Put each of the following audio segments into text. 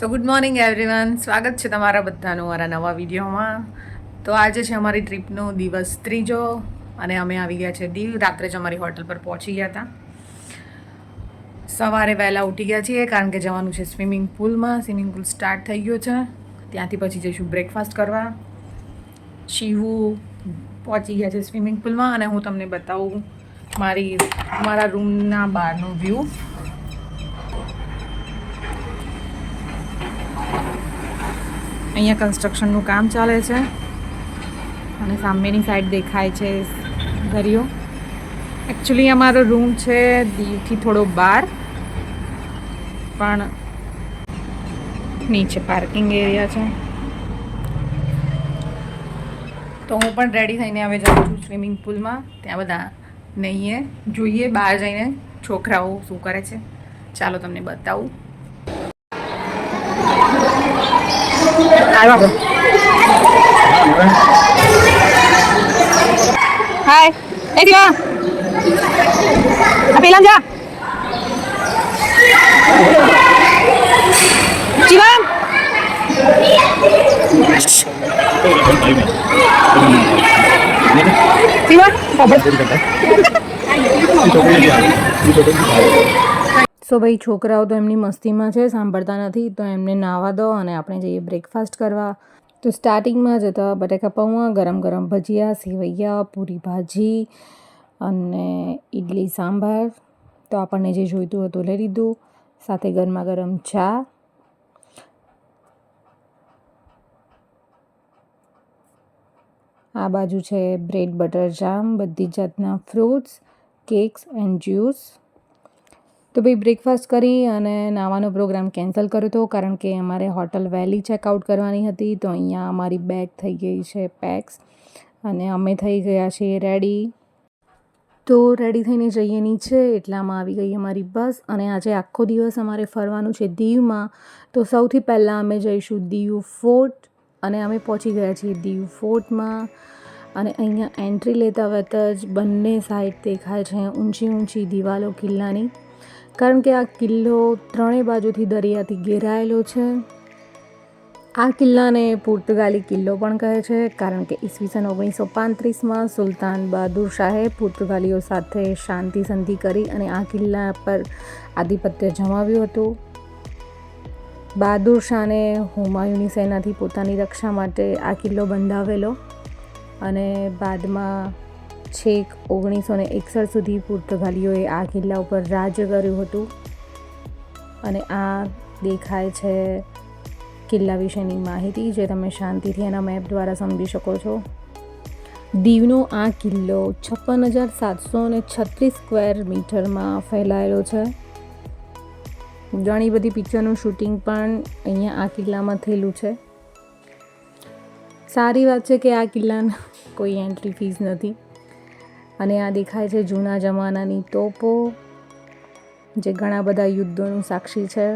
સો good morning everyone સ્વાગત છે તમારા બધાનું મારા નવા વિડીયોમાં. તો આજે છે અમારી ટ્રીપનો દિવસ ત્રીજો અને અમે આવી ગયા છે દીવ. રાત્રે જ અમારી હોટલ પર પહોંચી ગયા હતા. સવારે વહેલા ઉઠી ગયા છીએ કારણ કે જવાનું છે સ્વિમિંગ પુલમાં. સ્વિમિંગ પુલ સ્ટાર્ટ થઈ ગયો છે. ત્યાંથી પછી જઈશું બ્રેકફાસ્ટ કરવા. શિવુ પહોંચી ગયા છે સ્વિમિંગ પુલમાં અને હું તમને બતાવું મારી, મારા રૂમના બહારનો વ્યૂ. અહીંયા કન્સ્ટ્રક્શનનું કામ ચાલે છે. અને સામેની સાઈડ દેખાય છે દરિયો. એકચ્યુઅલી અમારો રૂમ છે દીવથી થોડો બહાર. પણ નીચે પાર્કિંગ એરિયા છે. તો હું પણ રેડી થઈને હવે જાઉં છું સ્વિમિંગ પુલમાં ત્યાં બધા નહીએ. જોઈએ, બહાર જઈને છોકરાઓ શું કરે છે. ચાલો તમને બતાવું. આવ્યો હાય એ દીવા આ પેલા જા જીવન જીવન સો ભાઈ, છોકરાઓ તો એમની મસ્તીમાં છે, સાંભળતા નથી, તો એમને નાવા દો અને આપણે જઈએ બ્રેકફાસ્ટ કરવા. તો સ્ટાર્ટિંગમાં જતા બટાકા પૌવા, ગરમ ગરમ ભજીયા, સેવૈયા, પૂરી ભાજી અને ઇડલી સાંભાર. તો આપણને જે જોઈતું હતું લઈ લીધું, સાથે ગરમા ગરમ ચા. આ બાજુ છે બ્રેડ બટર જામ બધી જ જાતના ફ્રૂટ્સ કેક્સ એન્ડ જ્યુસ તો ભાઈ બ્રેકફાસ્ટ કરી અને નાવાનો પ્રોગ્રામ કેન્સલ કર્યો હતો, કારણ કે અમારે હોટલ વહેલી ચેકઆઉટ કરવાની હતી, તો અહીંયા અમારી બેગ થઈ ગઈ છે પેક્સ અને અમે થઈ ગયા છીએ રેડી તો રેડી થઈને જઈએ નીચે, એટલામાં આવી ગઈ અમારી બસ અને આજે આખો દિવસ અમારે ફરવાનું છે દીવમાં. તો સૌથી પહેલાં અમે જઈશું દીવ ફોર્ટ અને અમે પહોંચી ગયા છીએ દીવ ફોર્ટમાં અને અહીંયા એન્ટ્રી લેતા વખત જ બંને સાઈડ દેખાય છે, ઊંચી ઊંચી દિવાલો કિલ્લાની. કારણ કે આ કિલ્લો ત્રણેય બાજુથી દરિયાથી ઘેરાયેલો છે. આ કિલ્લાને પુર્તગાલી કિલ્લો પણ કહે છે, કારણ કે ઈસવીસન ઓગણીસો પાંત્રીસમાં સુલતાન બહાદુર શાહે પુર્તગાલીઓ સાથે શાંતિ સંધિ કરી અને આ કિલ્લા પર આધિપત્ય જમાવ્યું હતું. બહાદુર શાહને હુમાયુની સેનાથી પોતાની રક્ષા માટે આ કિલ્લો બંધાવેલો અને બાદમાં છેક ઓગણીસો ને એકસઠ સુધી પુર્તગાલીઓએ આ કિલ્લા ઉપર રાજ્ય કર્યું હતું. અને આ દેખાય છે કિલ્લા વિશેની માહિતી જે તમે શાંતિથી એના મેપ દ્વારા સમજી શકો છો. દીવનો આ કિલ્લો છપ્પન હજાર સાતસો ને છત્રીસ સ્ક્વેર મીટરમાં ફેલાયેલો છે. ઘણી બધી પિક્ચરનું શૂટિંગ પણ અહીંયા આ કિલ્લામાં થયેલું છે. સારી વાત છે કે આ કિલ્લાના કોઈ એન્ટ્રી ફીસ નથી. અને આ દેખાય છે જૂના જમાનાની તોપો, જે ઘણા બધા યુદ્ધોનું સાક્ષી છે.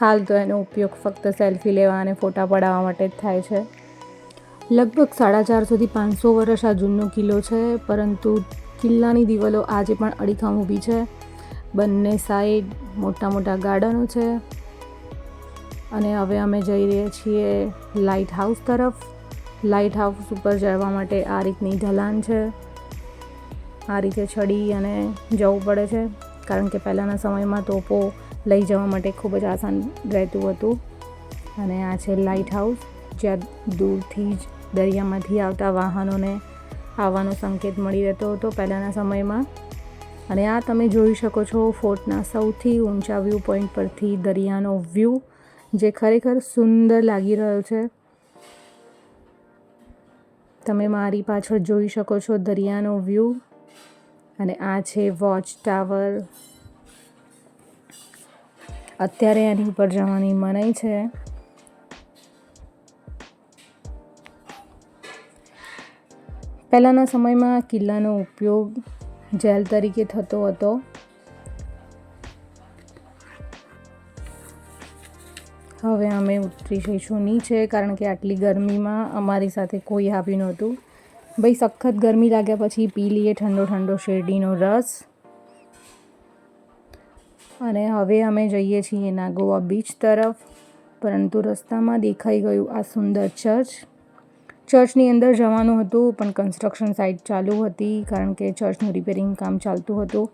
હાલ તો એનો ઉપયોગ ફક્ત સેલ્ફી લેવા અને ફોટા પડાવવા માટે જ થાય છે. લગભગ સાડા ચારસોથી પાંચસો વર્ષ આ જૂનો કિલ્લો છે, પરંતુ કિલ્લાની દિવાલો આજે પણ અડીખમ ઊભી છે. બંને સાઈડ મોટા મોટા ગાર્ડનો છે. અને હવે અમે જઈ રહ્યા છીએ લાઇટ હાઉસ તરફ. લાઇટ હાઉસ ઉપર જવા માટે આ રીતની ઢલાન છે. આ રીતે ચડી અને જવું પડે છે. કારણ કે પહેલાંના સમયમાં તોપો લઈ જવા માટે ખૂબ જ આસાન રહેતું હતું. અને આ છે લાઇટ હાઉસ જ્યાં દૂરથી જ દરિયામાંથી આવતા વાહનોને આવવાનો સંકેત મળી રહેતો હતો પહેલાંના સમયમાં. અને આ તમે જોઈ શકો છો ફોર્ટના સૌથી ઊંચા વ્યૂ પોઈન્ટ પરથી દરિયાનો વ્યૂ, જે ખરેખર સુંદર લાગી રહ્યો છે. તમે મારી પાછળ જોઈ શકો છો દરિયાનો વ્યૂ. અને આ છે વોચ ટાવર. અત્યારે એની ઉપર જવાની મનાઈ છે. પહેલાંના સમયમાં કિલ્લાનો ઉપયોગ જેલ તરીકે થતો હતો. હવે અમે ઉતરી જઈશું નીચે, કારણ કે આટલી ગરમીમાં અમારી સાથે કોઈ આવ્યું નહોતું. ભાઈ, સખત ગરમી લાગ્યા પછી પી લઈએ ઠંડો ઠંડો શેરડીનો રસ. અને હવે અમે જઈએ છીએ નાગોવા બીચ તરફ, પરંતુ રસ્તામાં દેખાઈ ગયું આ સુંદર ચર્ચ. ચર્ચની અંદર જવાનું હતું, પણ કન્સ્ટ્રક્શન સાઇટ ચાલુ હતી, કારણ કે ચર્ચનું રિપેરિંગ કામ ચાલતું હતું.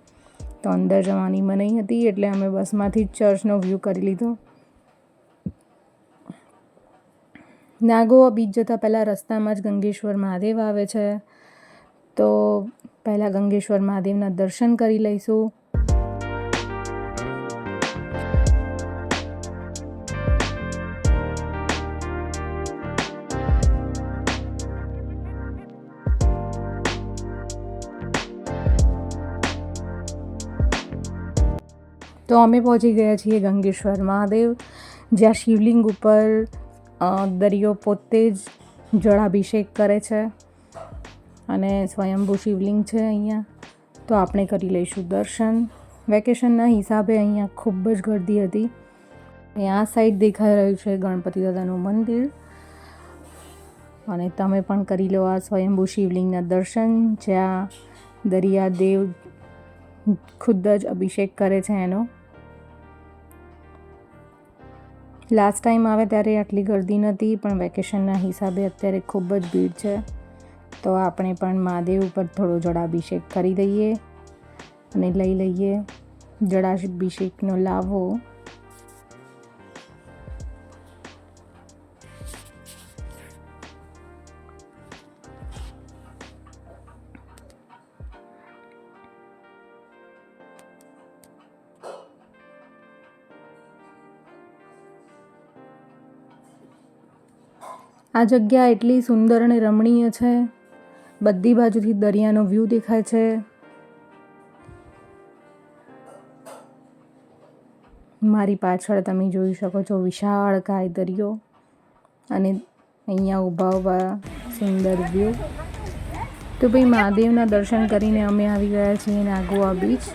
તો અંદર જવાની મનાઈ હતી, એટલે અમે બસમાંથી જ ચર્ચનો વ્યૂ કરી લીધો. નાગોવા બીચ જતાં પહેલાં રસ્તામાં જ ગંગેશ્વર મહાદેવ આવે છે. તો પહેલાં ગંગેશ્વર મહાદેવના દર્શન કરી લઈશું. તો અમે પહોંચી ગયા છીએ ગંગેશ્વર મહાદેવ, જ્યાં શિવલિંગ ઉપર દરિયો પોતે જ જળાભિષેક કરે છે અને સ્વયંભૂ શિવલિંગ છે અહીંયા. તો આપણે કરી લઈશું દર્શન. વેકેશનના હિસાબે અહીંયા ખૂબ જ ગર્દી હતી. અને આ સાઈડ દેખાઈ રહ્યું છે ગણપતિ દાદાનું મંદિર. અને તમે પણ કરી લો આ સ્વયંભૂ શિવલિંગના દર્શન. જ્યાં દરિયાદેવ ખુદ જ અભિષેક કરે છે એનો. લાસ્ટ ટાઈમ આવે ત્યારે આટલી ગર્દી નથી પણ વેકેશનના હિસાબે અત્યારે ખૂબ જ ભીડ છે. તો આપણે પણ મહાદેવ ઉપર થોડો જળાભિષેક કરી દઈએ અને લઈ લઈએ. જળાભિષેકનો લાવો આ જગ્યા એટલી સુંદર અને રમણીય છે. બધી બાજુથી દરિયાનો વ્યૂ દેખાય છે. મારી પાછળ તમે જોઈ શકો છો વિશાળ કાય દરિયો અને અહીંયા ઊભા ઊભા સુંદર વ્યૂ તો ભાઈ મહાદેવના દર્શન કરીને અમે આવી ગયા છીએ નાગોવા બીચ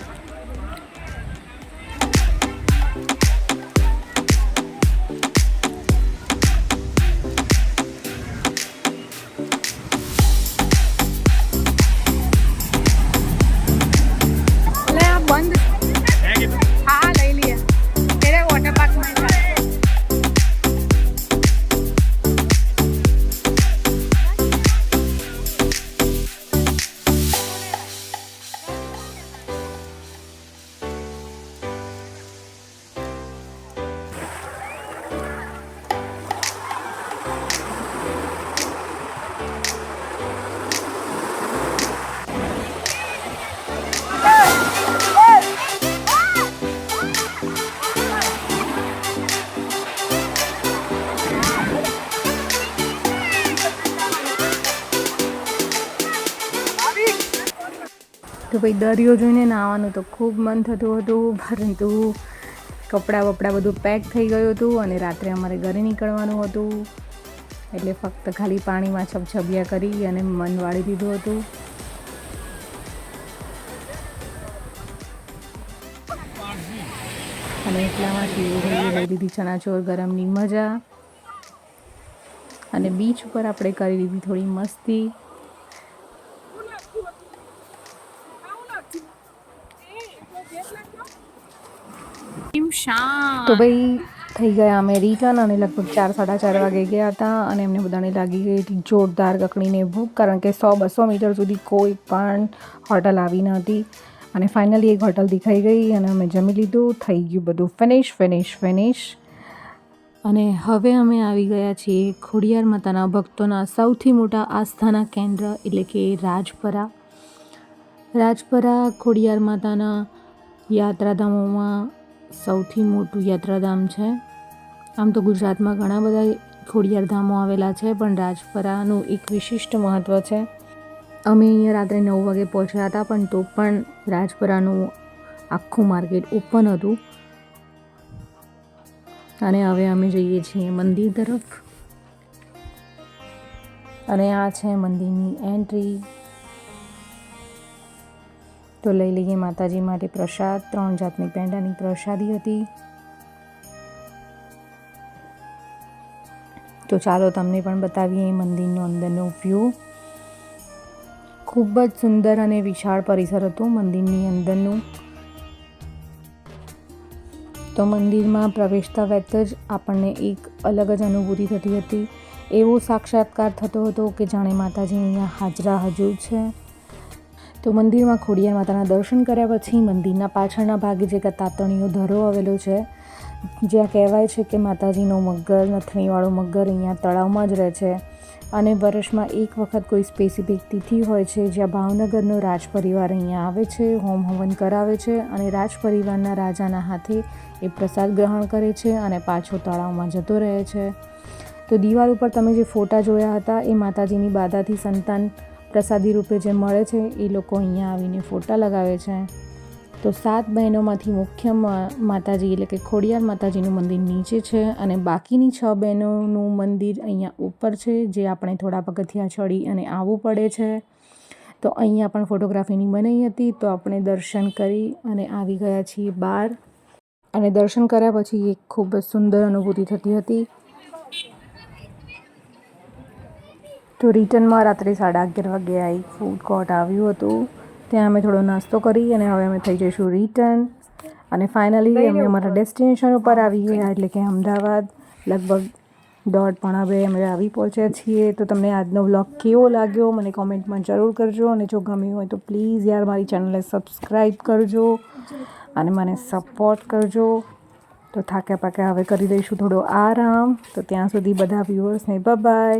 તો ભાઈ દરિયો જોઈને નાહવાનું તો ખૂબ મન થતું હતું, પરંતુ કપડાં બપડા બધું પેક થઈ ગયું હતું અને રાત્રે અમારે ઘરે નીકળવાનું હતું. એટલે ફક્ત ખાલી પાણીમાં છબછબિયા કરી અને મન વાળી દીધું હતું. અને એટલામાં શિવભાઈએ લઈ ચણાચોર ગરમની મજા. અને બીચ ઉપર આપણે કરી લીધી થોડી મસ્તી. શાંત. તો ભાઈ, થઈ ગયા અમે રિટર્ન અને લગભગ ચાર, સાડા ચાર વાગે ગયા હતા અને એમને બધાને લાગી ગઈ હતી જોરદાર કકડીને ભૂખ, કારણ કે સો, બસો મીટર સુધી કોઈ પણ હોટલ આવી ન હતી. અને ફાઇનલી એક હોટલ દેખાઈ ગઈ અને અમે જમી લીધું, થઈ ગયું બધું. ફિનિશ ફિનિશ ફિનિશ અને હવે અમે આવી ગયા છીએ ખોડિયાર માતાના ભક્તોના સૌથી મોટા આસ્થાના કેન્દ્ર, એટલે કે રાજપરા. રાજપરા ખોડિયાર માતાના યાત્રાધામોમાં સૌથી મોટું યાત્રાધામ છે. આમ તો ગુજરાતમાં ઘણા બધા ખોડિયાર ધામો આવેલા છે, પણ રાજપરાનું એક વિશિષ્ટ મહત્ત્વ છે. અમે અહીંયા રાત્રે નવ વાગે પહોંચ્યા હતા, પણ તો પણ રાજપરાનું આખું માર્કેટ ઓપન હતું. અને હવે અમે જઈએ છીએ મંદિર તરફ. અને આ છે મંદિરની એન્ટ્રી. તો લઈ લઈએ માતાજી માટે પ્રસાદ. ત્રણ જાતની પેંડાની પ્રસાદી હતી. તો ચાલો તમને પણ બતાવીએ મંદિરનો અંદરનો વ્યૂ ખૂબ જ સુંદર અને વિશાળ પરિસર હતું મંદિરની અંદરનું. તો મંદિરમાં પ્રવેશતા વેત જ આપણને એક અલગ જ અનુભૂતિ થતી હતી. એવો સાક્ષાત્કાર થતો હતો કે જાણે માતાજી અહીંયા હાજરા હજુર છે. તો મંદિરમાં ખોડિયાર માતાના દર્શન કર્યા પછી મંદિરના પાછળના ભાગે જે તાતણીઓ ધરો આવેલો છે, જ્યાં કહેવાય છે કે માતાજીનો મગર, નથણીવાળો મગર અહીંયા તળાવમાં જ રહે છે. અને વર્ષમાં એક વખત કોઈ સ્પેસિફિક તિથિ હોય છે જ્યાં ભાવનગરનો રાજ પરિવાર અહીંયા આવે છે, હોમ હવન કરાવે છે અને રાજ પરિવારના રાજાના હાથે એ પ્રસાદ ગ્રહણ કરે છે અને પાછો તળાવમાં જતો રહે છે. તો દિવાલ ઉપર તમે જે ફોટા જોયા હતા એ માતાજીની બાધાથી સંતાન પ્રસાદી રૂપે જે મળે છે, એ લોકો અહીંયા આવીને ફોટા લગાવે છે. તો સાત બહેનોમાંથી મુખ્ય માતાજી એટલે કે ખોડિયાર માતાજીનું મંદિર નીચે છે અને બાકીની છ બહેનોનું મંદિર અહીંયા ઉપર છે, જે આપણે થોડા પગથિયા ચડી અને આવવું પડે છે. તો અહીંયા પણ ફોટોગ્રાફીની મનાઈ હતી, તો આપણે દર્શન કરી અને આવી ગયા છીએ બહાર. અને દર્શન કર્યા પછી એક ખૂબ જ સુંદર અનુભૂતિ થતી હતી. તો રિટર્નમાં રાત્રે સાડા અગિયાર વાગે આ એક ફૂડ કોર્ટ આવ્યું હતું. ત્યાં અમે થોડો નાસ્તો કરી અને હવે અમે થઈ જઈશું રિટર્ન અને ફાઇનલી અમે અમારા ડેસ્ટિનેશન ઉપર આવી ગયા એટલે કે અમદાવાદ. લગભગ દોઢ પોણા બે અમે આવી પહોંચ્યા છીએ. તો તમને આજનો વ્લોગ કેવો લાગ્યો મને કોમેન્ટમાં જરૂર કરજો. અને જો ગમ્યું હોય તો પ્લીઝ યાર મારી ચેનલને સબસ્ક્રાઈબ કરજો અને મને સપોર્ટ કરજો. તો થાક્યા પાક્યા હવે કરી દઈશું થોડો આરામ. તો ત્યાં સુધી બધા વ્યુઅર્સને બાય